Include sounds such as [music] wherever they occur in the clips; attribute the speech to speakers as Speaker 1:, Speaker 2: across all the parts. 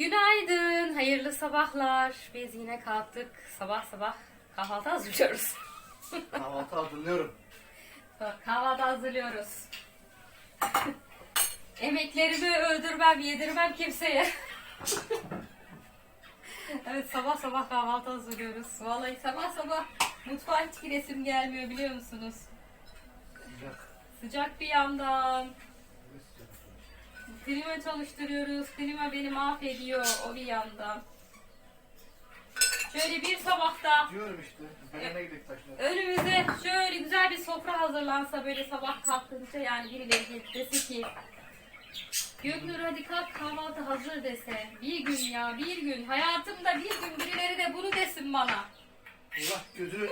Speaker 1: Günaydın, hayırlı sabahlar. Biz yine kalktık. Sabah sabah kahvaltı hazırlıyoruz. [laughs]
Speaker 2: Kahvaltı hazırlıyorum.
Speaker 1: kahvaltı hazırlıyoruz. Emeklerimi öldürmem, yedirmem kimseye. [laughs] evet sabah sabah kahvaltı hazırlıyoruz. Vallahi sabah sabah mutfağa hiç giresim gelmiyor biliyor musunuz?
Speaker 2: Sıcak.
Speaker 1: Sıcak bir yandan. Klima çalıştırıyoruz. Klima beni mahvediyor o bir yandan. Şöyle bir sabahta
Speaker 2: Diyorum işte. Beğene gidelim taşlar.
Speaker 1: önümüze şöyle güzel bir sofra hazırlansa böyle sabah kalkınca yani birileri dese ki Göknur hadi kalk kahvaltı hazır dese. Bir gün ya bir gün. Hayatımda bir gün birileri de bunu desin bana.
Speaker 2: Allah gözünü...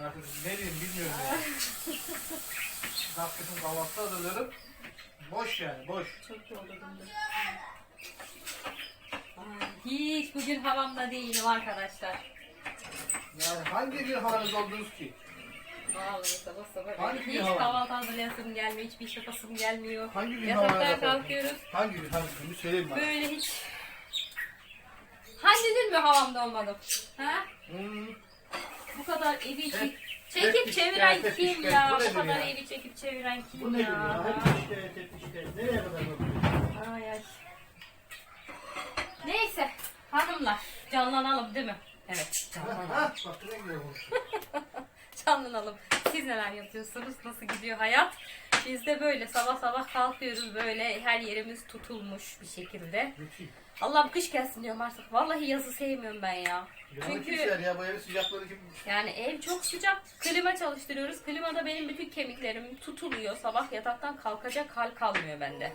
Speaker 2: Artık ne diyeyim bilmiyorum ya. Dakikasını kahvaltı hazırlarım. Boş yani boş.
Speaker 1: Çok yoruldum. Hiç bugün havamda değilim arkadaşlar.
Speaker 2: Yani hangi gün havanız oldunuz ki?
Speaker 1: Vallahi sabah sabah
Speaker 2: Hangi
Speaker 1: hiç
Speaker 2: hava?
Speaker 1: kahvaltı hazırlayasım gelmiyor, hiçbir şey yapasım gelmiyor.
Speaker 2: Hangi gün
Speaker 1: Yataktan
Speaker 2: havanız
Speaker 1: kalkıyoruz.
Speaker 2: Hangi gün hangi gün bir söyleyin bana.
Speaker 1: Böyle hiç... Hangi gün mü havamda olmadım? Ha?
Speaker 2: Hmm.
Speaker 1: Bu kadar evi
Speaker 2: Hep-
Speaker 1: çekip çeviren kim ya?
Speaker 2: Bu
Speaker 1: kadar
Speaker 2: ya?
Speaker 1: evi çekip çeviren kim
Speaker 2: Bu nedir
Speaker 1: ya?
Speaker 2: ya? Hep işte, hep işte. Nereye kadar bakıyorsun?
Speaker 1: Ay ay. Neyse hanımlar canlanalım değil mi? Evet canlanalım.
Speaker 2: Ha, bak ne güzel olmuş. [laughs]
Speaker 1: canlanalım. Siz neler yapıyorsunuz? Nasıl gidiyor hayat? Biz de böyle sabah sabah kalkıyoruz böyle her yerimiz tutulmuş bir şekilde.
Speaker 2: Müthiş.
Speaker 1: Allah'ım kış gelsin diyorum artık. Vallahi yazı sevmiyorum ben ya.
Speaker 2: Ya
Speaker 1: Çünkü
Speaker 2: ya bu evin sıcakları kim?
Speaker 1: yani ev çok sıcak. Klima çalıştırıyoruz. Klimada benim bütün kemiklerim tutuluyor. Sabah yataktan kalkacak hal kalmıyor bende.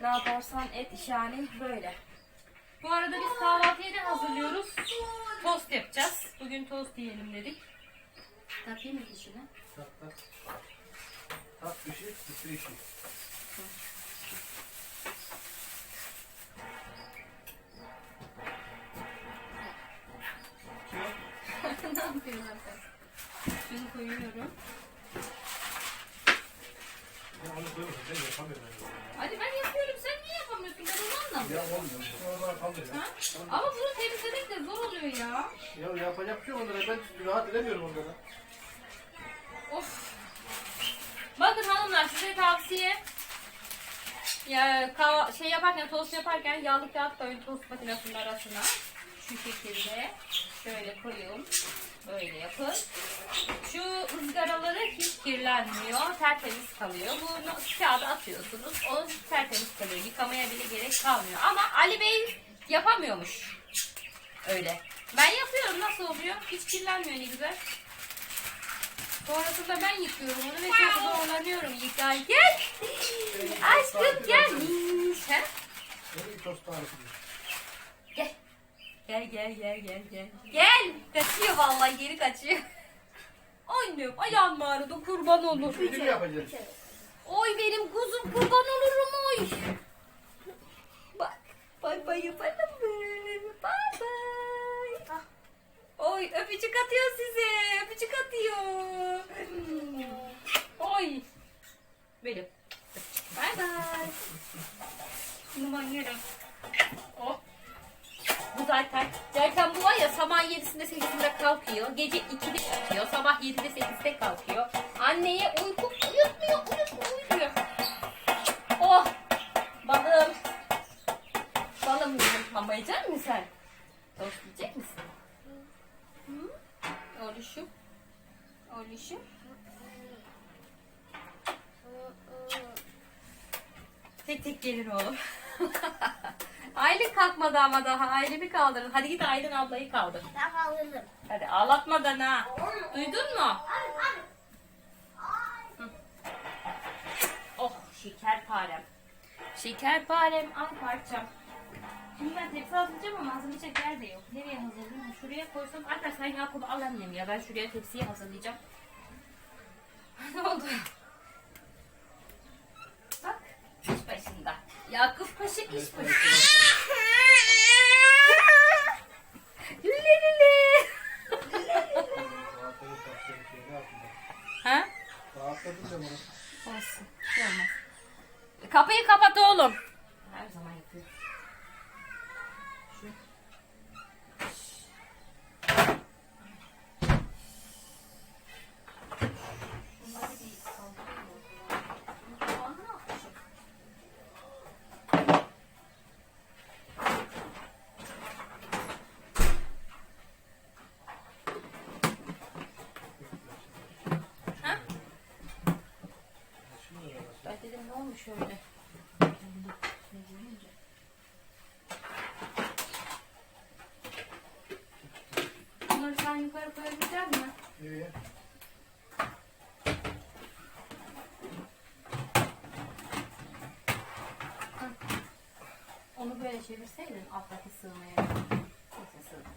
Speaker 1: Ne yaparsan et iş yani böyle. Bu arada biz kahvaltıyı ne hazırlıyoruz? Tost yapacağız. Bugün tost yiyelim dedik. Takayım mı dişine?
Speaker 2: Tak tak. Tak işi.
Speaker 1: Zaten? Şunu koyuyorum. Hadi ben yapıyorum. Sen niye yapamıyorsun? Ben onu anlamıyorum.
Speaker 2: Ya olmuyor.
Speaker 1: Ha?
Speaker 2: ya.
Speaker 1: Ama bunu temizlemek de zor oluyor ya.
Speaker 2: Ya yapacak bir şey onlara. Ben rahat edemiyorum onlara.
Speaker 1: Of. Bakın hanımlar size tavsiye. Ya kahva, şey yaparken tost yaparken yağlı kağıt koyun tost makinesinin arasına. Şu şekilde şöyle koyun. Böyle yapın. Şu ızgaraları hiç kirlenmiyor. Tertemiz kalıyor. Bunu kağıda atıyorsunuz. O tertemiz kalıyor. Yıkamaya bile gerek kalmıyor. Ama Ali Bey yapamıyormuş. Öyle. Ben yapıyorum. Nasıl oluyor? Hiç kirlenmiyor ne güzel. Sonrasında ben yıkıyorum onu ve çok zorlanıyorum yıkarken. Gel. Aşkım gel.
Speaker 2: Benim tost tarifi.
Speaker 1: Gel. Gel gel gel gel gel. Kaçıyor vallahi geri kaçıyor. Annem ayağım ağrıdı kurban olur.
Speaker 2: Mü yapacağız?
Speaker 1: Oy benim kuzum kurban olurum oy. Bak. Bay bay yapalım mı? Bay bay. Oy öpücük atıyor size. Öpücük atıyor. Oy. Benim. Bay bay. Oh. Bu zaten. Zaten bu var ya sabah 7'sinde 8'inde kalkıyor. Gece 2'de yatıyor. Sabah 7'de 8'de kalkıyor. Anneye uyku uyutmuyor. Uyutmuyor. Uyutuyor. Oh. Balım. Balım benim. Mama yiyecek misin sen? Tost yiyecek misin? Hı? Oluşum. Oluşum. Tek tek gelir oğlum. [laughs] Aylin kalkmadı ama daha. Aylin'i kaldırın. Hadi git Aylin ablayı kaldır.
Speaker 3: Ben kaldırdım.
Speaker 1: Hadi ağlatmadan ha. Duydun mu? Hı. Oh şekerparem. Şekerparem al parçam. Şimdi ben tepsi hazırlayacağım ama hazırlayacak yer de yok. Nereye hazırlayayım? Şuraya koysam. Sen Yakup'u al annem ya. Ben şuraya tepsiyi hazırlayacağım. [laughs] ne oldu? Bak iş başında. Yakup Paşa iş başında. Lüle lüle. Ha? Olsun. Şey olmaz. Kapıyı kapat oğlum. Her zaman
Speaker 2: Nereye?
Speaker 1: Çevirseydin alttaki sığmaya. Neyse sığdı.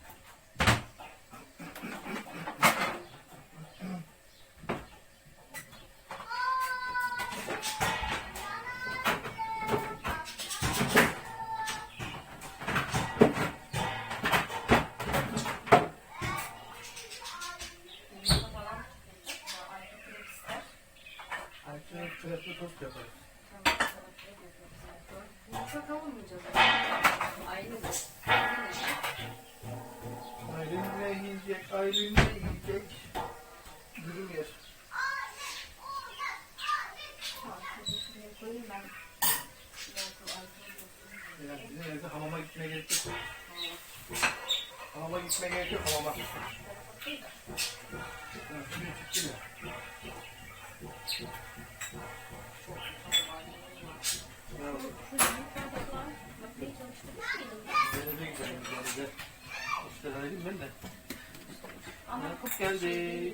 Speaker 1: Çok kavurmayacağız. Aynı mı?
Speaker 2: Aylin ne yiyecek, ne yiyecek? Dürüm yer.
Speaker 1: koyayım ben.
Speaker 2: Yani bizim evde hamama gitmeye gerek yok. Hamama gitmeye gerek yok hamama. Ha, suyu çıktı ya. Ya, denize gidelim, denize. İşte dedim ben de. Yakup geldi.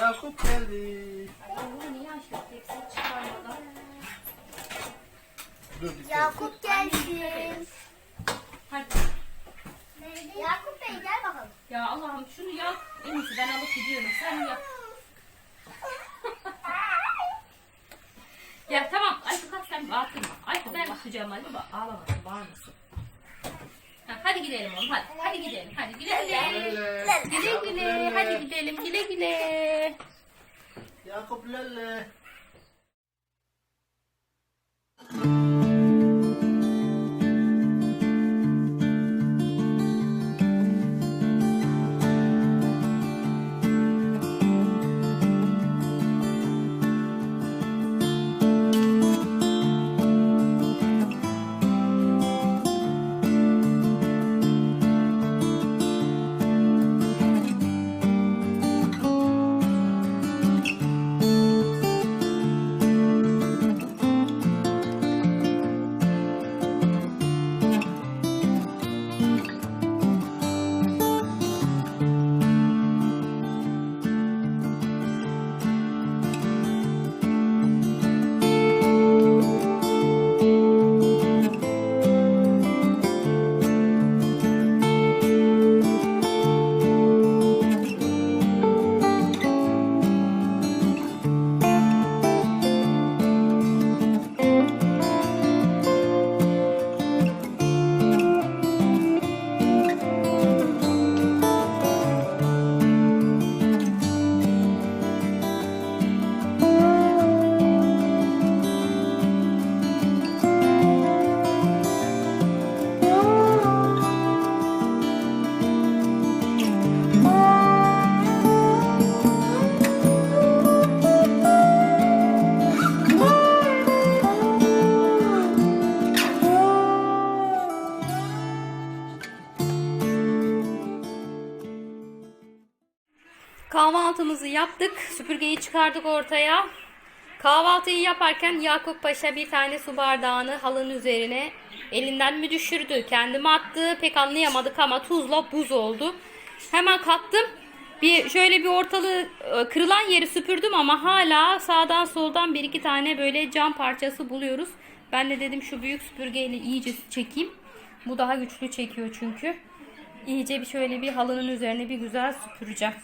Speaker 2: Yakup geldi.
Speaker 1: Bunu niye açtık? Tekstil çıkarmadan.
Speaker 2: Dur bir
Speaker 3: Yakup gelsin.
Speaker 1: Hadi.
Speaker 3: Yakup Bey gel bakalım.
Speaker 1: Ya Allah'ım şunu yap. En iyisi ben alıp gidiyorum. Sen yap. [laughs] ya tamam. Ayşe kalk sen bağırtma. Ayşe sen bakacağım hadi bak. Ağlamasın bağırmasın. Ha, hadi gidelim oğlum hadi. Hadi gidelim. Hadi güle güle. Güle güle. Hadi gidelim. Güle güle.
Speaker 2: Yakup Lele.
Speaker 1: Yaptık. Süpürgeyi çıkardık ortaya. Kahvaltıyı yaparken Yakup Paşa bir tane su bardağını halının üzerine elinden mi düşürdü, kendime attı. Pek anlayamadık ama tuzla buz oldu. Hemen kalktım. Bir şöyle bir ortalığı e, kırılan yeri süpürdüm ama hala sağdan soldan bir iki tane böyle cam parçası buluyoruz. Ben de dedim şu büyük süpürgeyle iyice çekeyim. Bu daha güçlü çekiyor çünkü. İyice bir şöyle bir halının üzerine bir güzel süpüreceğim.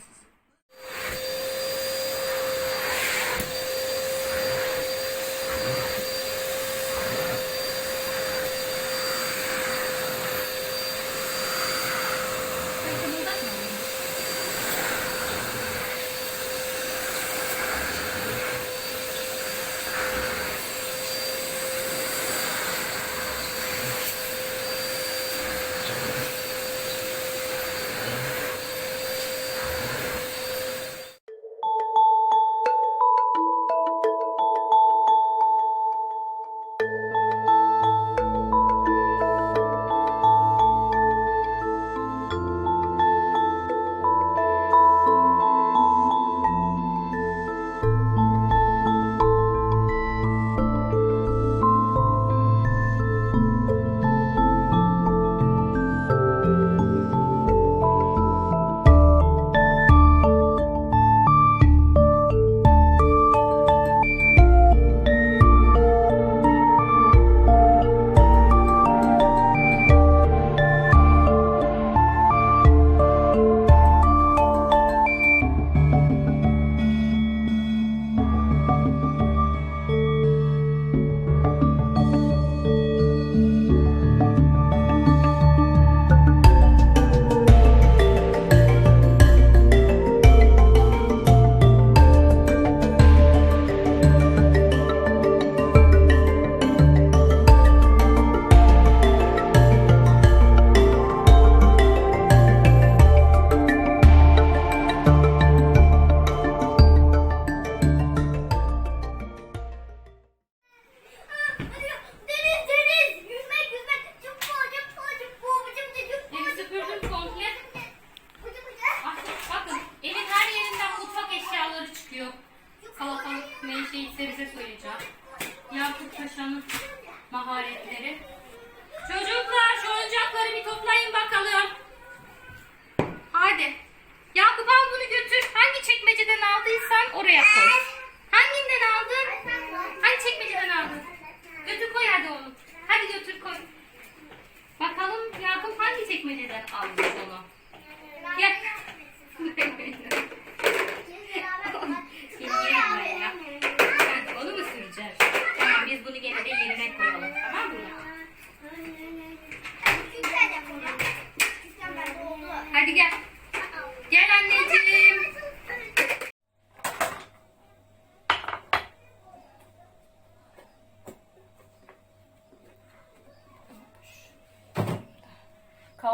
Speaker 1: maharetleri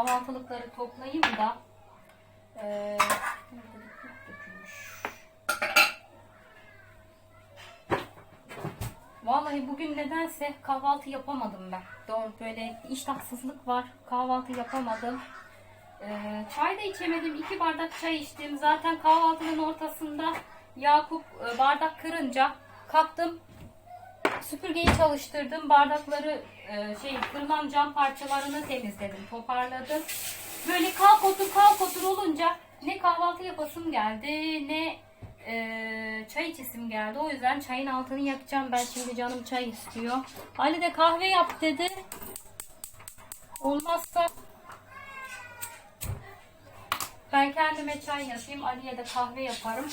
Speaker 1: Kahvaltılıkları toplayayım da dökülmüş. Vallahi bugün nedense kahvaltı yapamadım ben. Doğru böyle iştahsızlık var. Kahvaltı yapamadım. Ee, çay da içemedim. İki bardak çay içtim. Zaten kahvaltının ortasında Yakup e, bardak kırınca kalktım. Süpürgeyi çalıştırdım. Bardakları e, şey kırılan cam parçalarını temizledim. Toparladım. Böyle kalk otur kalk otur olunca ne kahvaltı yapasım geldi ne e, çay içesim geldi. O yüzden çayın altını yakacağım. Ben şimdi canım çay istiyor. Ali de kahve yap dedi. Olmazsa ben kendime çay yapayım. Ali'ye de kahve yaparım.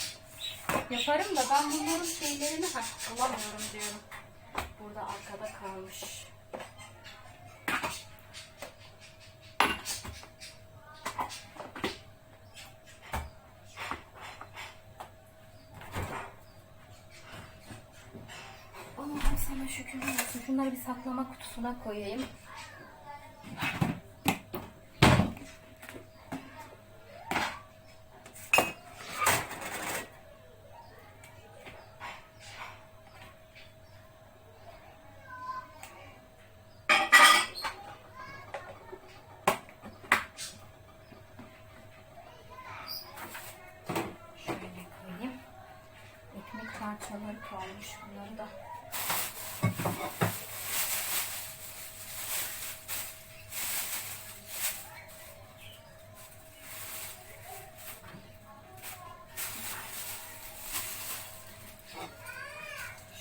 Speaker 1: Yaparım da ben bunların şeylerini ha, alamıyorum diyorum. Burada arkada kalmış. Allah'ım sana şükürler olsun. Şunları bir saklama kutusuna koyayım. Ekmek parçaları kalmış bunları da.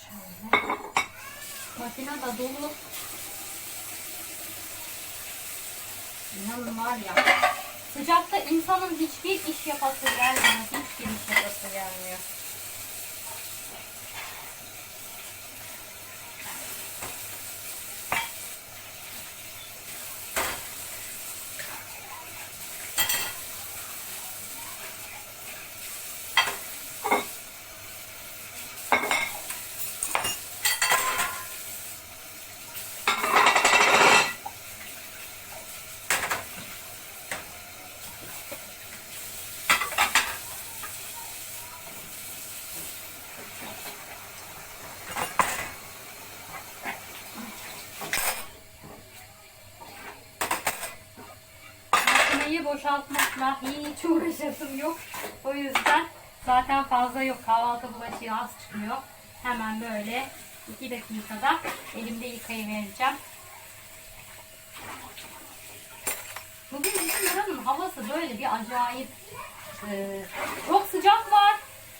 Speaker 1: Şöyle. Makine da dolu. İnanın var ya. Sıcakta insanın hiçbir iş yapası gelmiyor. Hiçbir iş yapası gelmiyor. Boşaltmakla hiç uğraşasım yok. O yüzden zaten fazla yok. Kahvaltı bulaşığı az çıkıyor. Hemen böyle iki dakikada elimde yıkayıvereceğim. Bugün bizim buranın havası böyle bir acayip. Ee, çok sıcak var.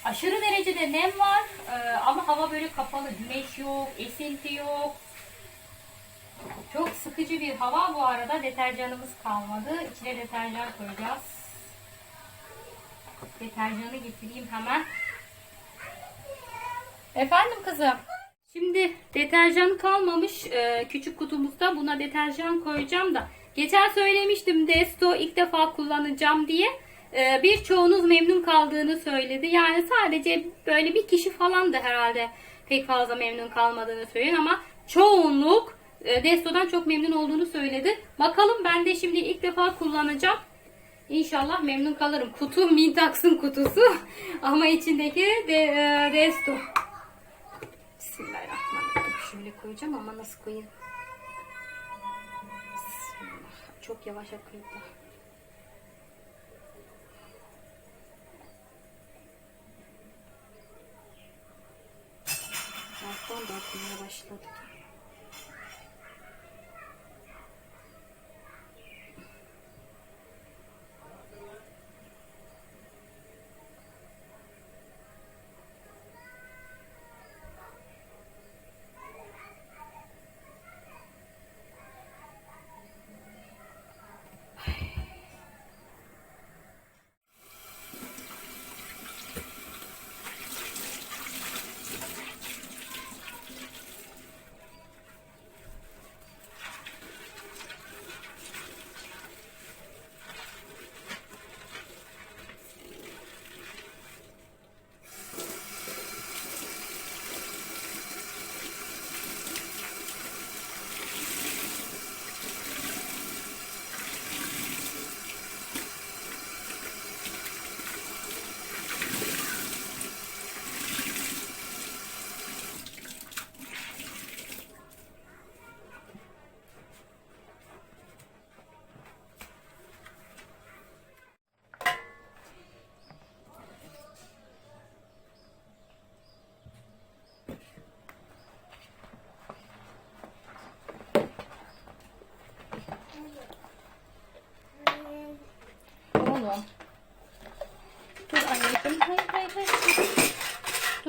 Speaker 1: Aşırı derecede nem var. Ee, ama hava böyle kapalı. Güneş yok, esinti yok. Çok sıkıcı bir hava bu arada. Deterjanımız kalmadı. İçine deterjan koyacağız. Deterjanı getireyim hemen. Efendim kızım. Şimdi deterjan kalmamış e, küçük kutumuzda. Buna deterjan koyacağım da. Geçen söylemiştim Desto ilk defa kullanacağım diye. E, birçoğunuz memnun kaldığını söyledi. Yani sadece böyle bir kişi falan da herhalde pek fazla memnun kalmadığını söyleyin ama çoğunluk Desto'dan çok memnun olduğunu söyledi. Bakalım ben de şimdi ilk defa kullanacağım. İnşallah memnun kalırım. Kutu [laughs] Mintax'ın kutusu [laughs] ama içindeki de, e, Desto. Bismillahirrahmanirrahim. Şöyle koyacağım ama nasıl koyayım? Bismillah. Çok yavaş akıyor. Alttan da akmaya başladı.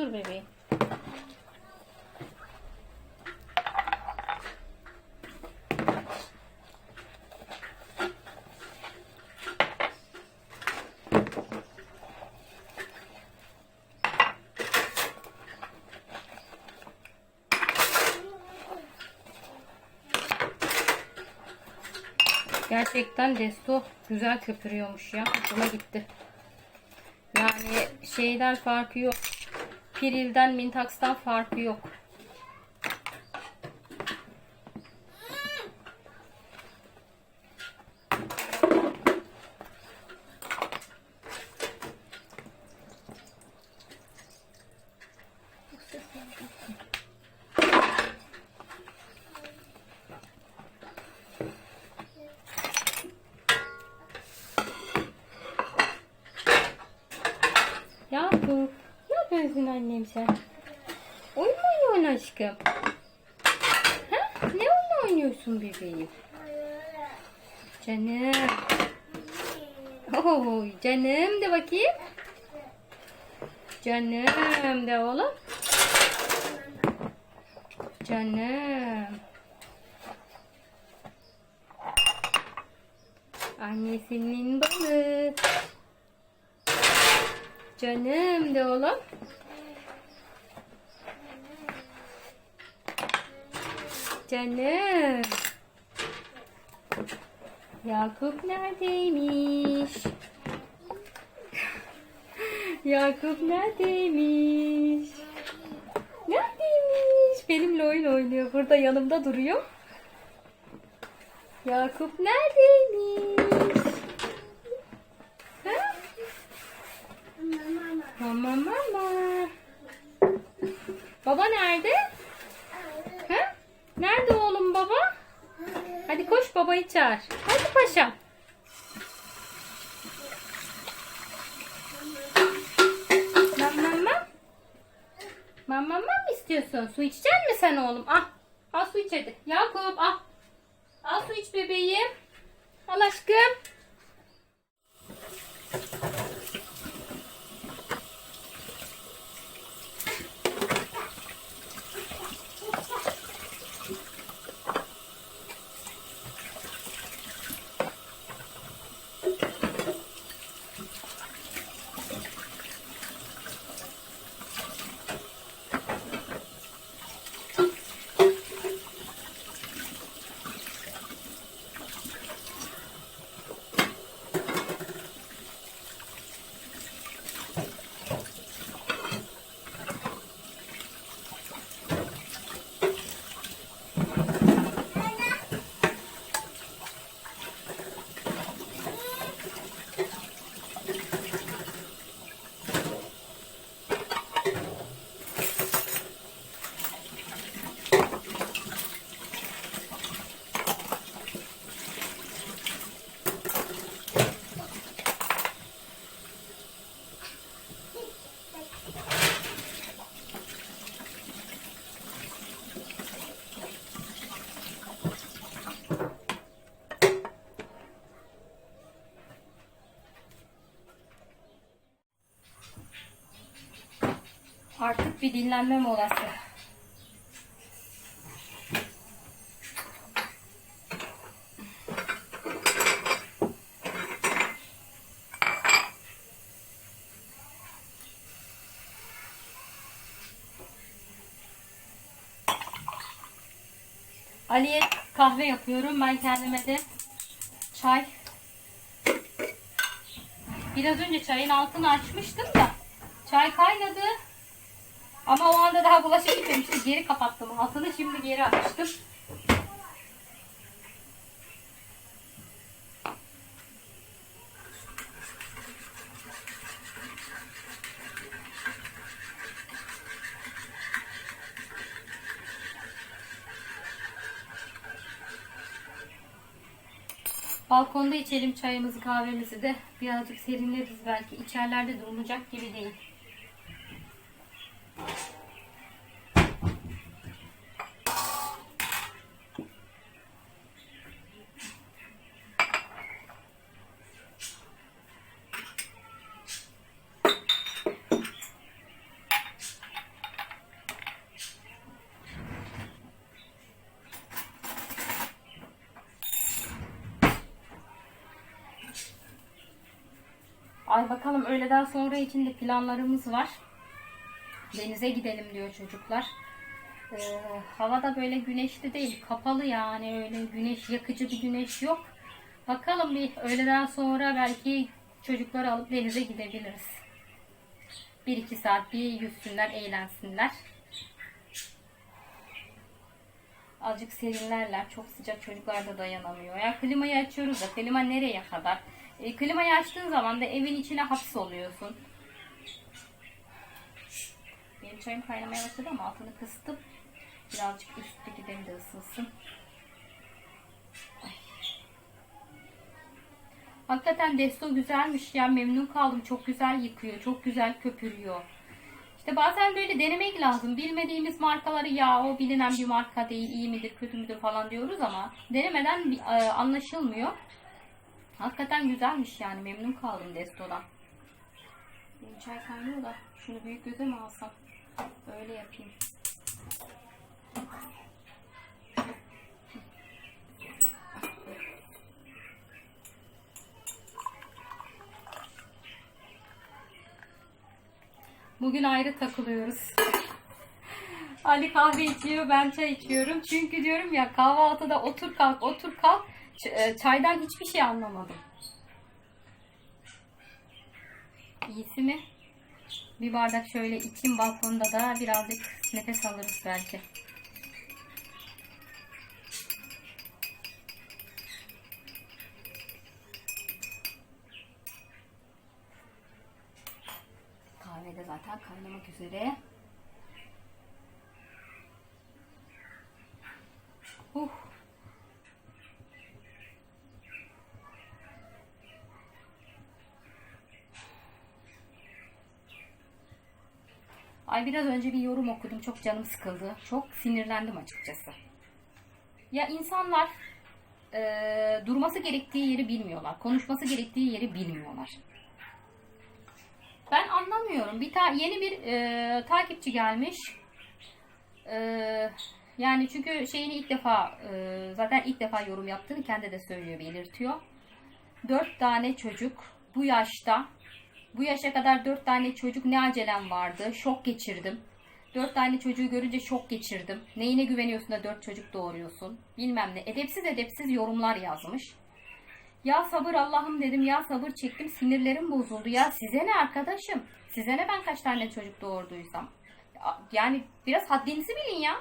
Speaker 1: Dur bebeğim. Gerçekten Desto güzel köpürüyormuş ya. Hoşuma gitti. Yani şeyden farkı yok. Piril'den, Mintax'tan farkı yok. Yakup, ne yapıyorsun annem sen? Oyun mu oynuyorsun aşkım? Ha? Ne oyun oynuyorsun bebeğim? Canım. Oh, canım de bakayım. Canım de oğlum. Canım. Annesinin balı. Canım de oğlum. Canım. Yakup neredeymiş? Yakup neredeymiş? Neredeymiş? Benimle oyun oynuyor. Burada yanımda duruyor. Yakup neredeymiş? Ha? Mama mama. Baba nerede? Nerede oğlum baba? Hadi koş babayı çağır. Hadi paşam. Mam mam mam. Mam mam mam istiyorsun? Su içecek misin sen oğlum? Al. Al su iç hadi. Yakup al. Al su iç bebeğim. Al aşkım. Artık bir dinlenme molası. Ali'ye kahve yapıyorum. Ben kendime de çay. Biraz önce çayın altını açmıştım da çay kaynadı. Ama o anda daha bulaşık gitmemişti. Geri kapattım altını. Şimdi geri açtım. Balkonda içelim çayımızı kahvemizi de birazcık serinleriz belki. İçerilerde durulacak gibi değil. Ay bakalım öğleden sonra için de planlarımız var. Denize gidelim diyor çocuklar. Ee, hava da böyle güneşli değil. Kapalı yani öyle güneş yakıcı bir güneş yok. Bakalım bir öğleden sonra belki çocukları alıp denize gidebiliriz. Bir iki saat bir yüzsünler, eğlensinler. Azıcık serinlerler. Çok sıcak çocuklar da dayanamıyor. Ya klimayı açıyoruz da klima nereye kadar? E, klimayı açtığın zaman da evin içine hapsoluyorsun. Benim çayım kaynamaya başladı ama altını kıstım. Birazcık üsttekilerini de ısınsın. Ay. Hakikaten desto güzelmiş ya. Memnun kaldım. Çok güzel yıkıyor. Çok güzel köpürüyor. İşte bazen böyle denemek lazım. Bilmediğimiz markaları ya o bilinen bir marka değil, iyi midir, kötü müdür falan diyoruz ama denemeden e, anlaşılmıyor. Hakikaten güzelmiş yani. Memnun kaldım Desto'dan. Benim çay kaynıyor da şunu büyük göze mi alsam? Öyle yapayım. Bugün ayrı takılıyoruz. [laughs] Ali kahve içiyor, ben çay içiyorum. Çünkü diyorum ya kahvaltıda otur kalk, otur kalk. E, Çaydan hiçbir şey anlamadım. İyisi mi? Bir bardak şöyle içeyim balkonda da birazcık nefes alırız belki. Kahve de zaten kaynamak üzere. Ay biraz önce bir yorum okudum. Çok canım sıkıldı. Çok sinirlendim açıkçası. Ya insanlar eee, durması gerektiği yeri bilmiyorlar. Konuşması gerektiği yeri bilmiyorlar. Ben anlamıyorum. Bir ta yeni bir eee, takipçi gelmiş. Eee, yani çünkü şeyini ilk defa eee, zaten ilk defa yorum yaptığını kendi de söylüyor, belirtiyor. Dört tane çocuk bu yaşta bu yaşa kadar dört tane çocuk ne acelem vardı. Şok geçirdim. Dört tane çocuğu görünce şok geçirdim. Neyine güveniyorsun da dört çocuk doğuruyorsun? Bilmem ne. Edepsiz edepsiz yorumlar yazmış. Ya sabır Allah'ım dedim ya sabır çektim sinirlerim bozuldu ya size ne arkadaşım size ne ben kaç tane çocuk doğurduysam Ya- yani biraz haddinizi bilin ya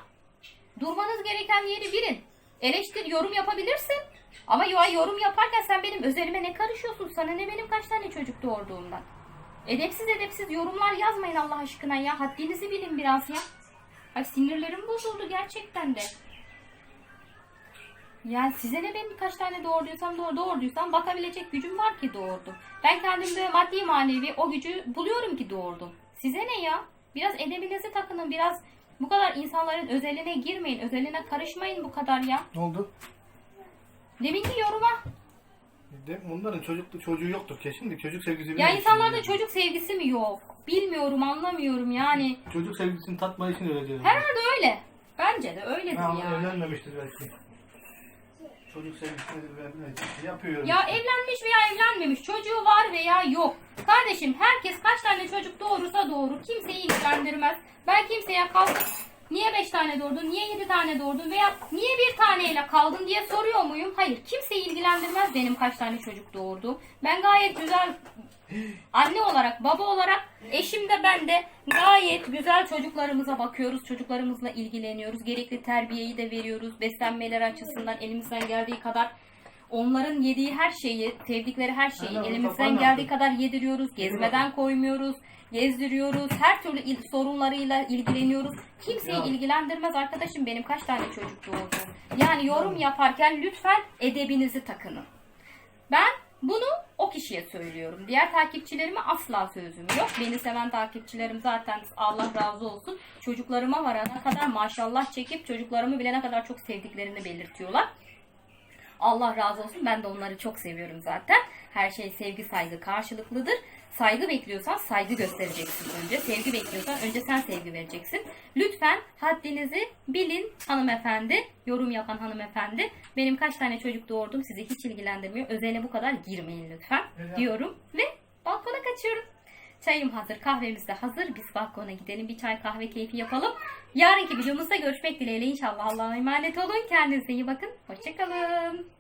Speaker 1: durmanız gereken yeri bilin eleştir yorum yapabilirsin ama yorum yaparken sen benim özelime ne karışıyorsun sana ne benim kaç tane çocuk doğurduğumdan edepsiz edepsiz yorumlar yazmayın Allah aşkına ya haddinizi bilin biraz ya Ay sinirlerim bozuldu gerçekten de. Yani size ne benim birkaç tane doğurduysam doğru doğurduysam bakabilecek gücüm var ki doğurdum. Ben kendimde maddi manevi o gücü buluyorum ki doğurdum. Size ne ya? Biraz edebinizi takının biraz bu kadar insanların özeline girmeyin. Özeline karışmayın bu kadar ya.
Speaker 2: Ne oldu?
Speaker 1: Deminki yoruma.
Speaker 2: De, onların çocuk, çocuğu yoktur kesin de çocuk sevgisi
Speaker 1: Ya insanlarda çocuk sevgisi mi yok? Bilmiyorum anlamıyorum yani.
Speaker 2: Çocuk sevgisini tatmak için öyle diyor.
Speaker 1: Herhalde öyle. Bence de öyledir
Speaker 2: Ha,
Speaker 1: yani.
Speaker 2: evlenmemiştir belki. Çocuk sevgisini vermek için yapıyor.
Speaker 1: Ya evlenmiş veya evlenmemiş çocuğu var veya yok. Kardeşim herkes kaç tane çocuk doğurursa doğurur. Kimseyi ilgilendirmez. Ben kimseye kalk niye 5 tane doğurdun, niye 7 tane doğurdun veya niye bir taneyle kaldın diye soruyor muyum? Hayır kimseyi ilgilendirmez benim kaç tane çocuk doğurduğum. Ben gayet güzel anne olarak, baba olarak, eşim de ben de gayet güzel çocuklarımıza bakıyoruz. Çocuklarımızla ilgileniyoruz. Gerekli terbiyeyi de veriyoruz. Beslenmeleri açısından elimizden geldiği kadar onların yediği her şeyi, sevdikleri her şeyi elimizden geldiği kadar yediriyoruz. Gezmeden koymuyoruz. Gezdiriyoruz. Her türlü il- sorunlarıyla ilgileniyoruz. Kimseyi
Speaker 2: Ya.
Speaker 1: ilgilendirmez arkadaşım benim kaç tane çocuk doğurdu. Yani yorum yaparken lütfen edebinizi takının. Ben bunu o kişiye söylüyorum. Diğer takipçilerime asla sözüm yok. Beni seven takipçilerim zaten Allah razı olsun. Çocuklarıma varana kadar maşallah çekip çocuklarımı bilene kadar çok sevdiklerini belirtiyorlar. Allah razı olsun. Ben de onları çok seviyorum zaten. Her şey sevgi saygı karşılıklıdır. Saygı bekliyorsan saygı göstereceksin önce. Sevgi bekliyorsan önce sen sevgi vereceksin. Lütfen haddinizi bilin hanımefendi. Yorum yapan hanımefendi. Benim kaç tane çocuk doğurdum sizi hiç ilgilendirmiyor. Özene bu kadar girmeyin lütfen
Speaker 2: Evet.
Speaker 1: diyorum ve balkona kaçıyorum. kaçıyorum. Çayım hazır, kahvemiz de hazır. Biz balkona gidelim, bir çay kahve keyfi yapalım. Yarınki videomuzda görüşmek dileğiyle inşallah. Allah'a emanet olun. Kendinize iyi bakın. Hoşçakalın.